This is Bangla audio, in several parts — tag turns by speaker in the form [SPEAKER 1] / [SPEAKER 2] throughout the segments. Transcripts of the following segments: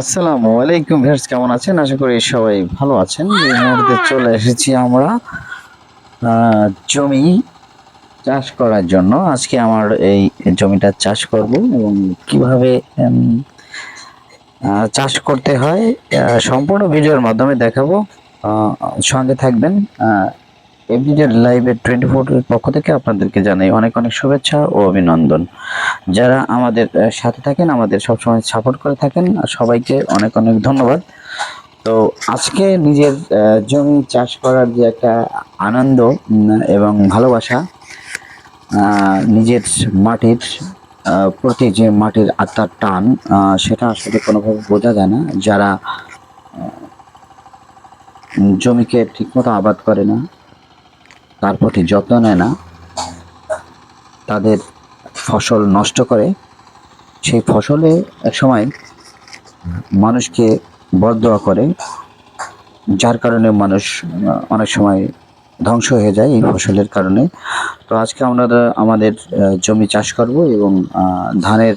[SPEAKER 1] আসসালামু আলাইকুম ভিউয়ার্স, কেমন আছেন? আশা করি সবাই ভালো আছেন। এই মুহূর্তে চলে এসেছি আমরা জমি চাষ করার জন্য। আজকে আমার এই জমিটা চাষ করব এবং কীভাবে চাষ করতে হয় সম্পূর্ণ ভিডিওর মাধ্যমে দেখাবো। সঙ্গে থাকবেন এভরিডে লাইভে টোয়েন্টি ফোরের পক্ষ থেকে আপনাদেরকে জানাই অনেক অনেক শুভেচ্ছা ও অভিনন্দন। যারা আমাদের সাথে থাকেন, আমাদের সবসময় সাপোর্ট করে থাকেন, আর সবাইকে অনেক অনেক ধন্যবাদ। তো আজকে নিজের জমি চাষ করার যে একটা আনন্দ এবং ভালোবাসা নিজের মাটির প্রতি যে মাটির আত্মার টান সেটা আসলে কোনোভাবে বোঝা যায় না। যারা জমিকে ঠিকমতো আবাদ করে না তার প্রতি যত্ন নেয় না, তাদের ফসল নষ্ট করে, সেই ফসলে একসময় মানুষকে বদদোয়া করে, যার কারণে মানুষ অনেক সময় ধ্বংস হয়ে যায় এই ফসলের কারণে। তো আজকে আমরা, আমাদের জমি চাষ করব এবং ধানের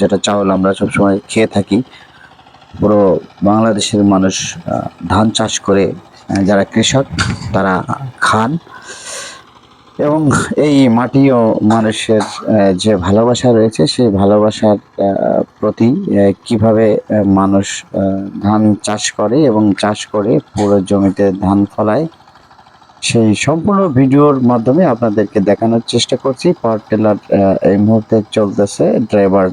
[SPEAKER 1] যেটা চাউল আমরা সবসময় খেয়ে থাকি, পুরো বাংলাদেশের মানুষ ধান চাষ করে যারা কৃষক, তারা খান। এবং এই মাটি ও মানুষের যে ভালোবাসা রয়েছে, সেই ভালোবাসার প্রতি কীভাবে মানুষ ধান চাষ করে এবং চাষ করে পুরো জমিতে ধান ফলায়, সেই সম্পূর্ণ ভিডিওর মাধ্যমে আপনাদেরকে দেখানোর চেষ্টা করছি। পাওয়ার টেলার এই মুহূর্তে চলতেছে ড্রাইভার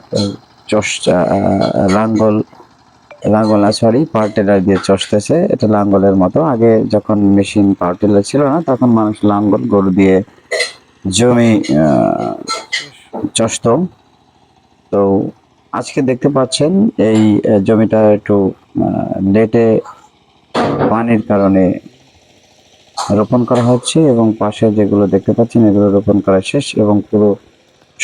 [SPEAKER 1] চষা লাঙ্গল লাঙ্গল না সরি পাওয়ার টেলার দিয়ে চষতেছে। এটা লাঙ্গলের মতো। আগে যখন মেশিন পাওয়ার টেলার ছিল না, তখন মানুষ লাঙ্গল, গরু দিয়ে জমি চষত। তো আজকে দেখতে পাচ্ছেন, এই জমিটা একটু লেটে পানির কারণে রোপণ করা হচ্ছে এবং পাশে যেগুলো দেখতে পাচ্ছেন, এগুলো রোপণ করা শেষ এবং পুরো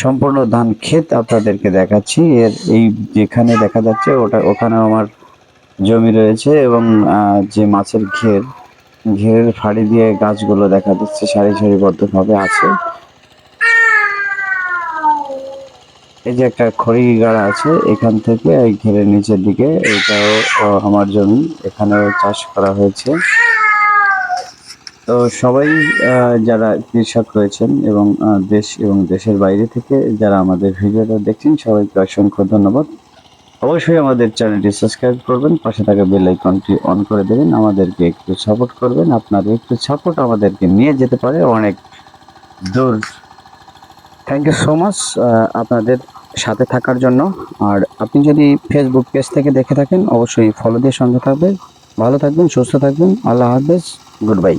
[SPEAKER 1] সম্পূর্ণ ধান ক্ষেত আপনাদেরকে দেখাচ্ছি। এর এই যেখানে দেখা যাচ্ছে, ওটা ওখানে আমার জমি রয়েছে এবং যে মাছের ঘের, ঘেরের ফাড়ি দিয়ে গাছগুলো দেখা যাচ্ছে, সারি সারিবদ্ধভাবে আছে। এই যে একটা খড়ি গাড়া আছে, এখান থেকে এই ঘেরের নিচের দিকে, এটাও আমার জমি। এখানেও চাষ করা হয়েছে। তো সবাই যারা কৃষক রয়েছেন এবং দেশ এবং দেশের বাইরে থেকে যারা আমাদের ভিডিওটা দেখছেন, সবাইকে অসংখ্য ধন্যবাদ। অবশ্যই আমাদের চ্যানেলটি সাবস্ক্রাইব করবেন, পাশে থাকা বেল আইকনটি অন করে দেবেন, আমাদেরকে একটু সাপোর্ট করবেন। আপনার একটু সাপোর্ট আমাদেরকে নিয়ে যেতে পারে অনেক দূর। থ্যাংক ইউ সো মাচ আপনাদের সাথে থাকার জন্য। আর আপনি যদি ফেসবুক পেজ থেকে দেখে থাকেন, অবশ্যই ফলো দিয়ে সঙ্গে থাকবেন। ভালো থাকবেন, সুস্থ থাকবেন। আল্লাহ হাফেজ গুড বাই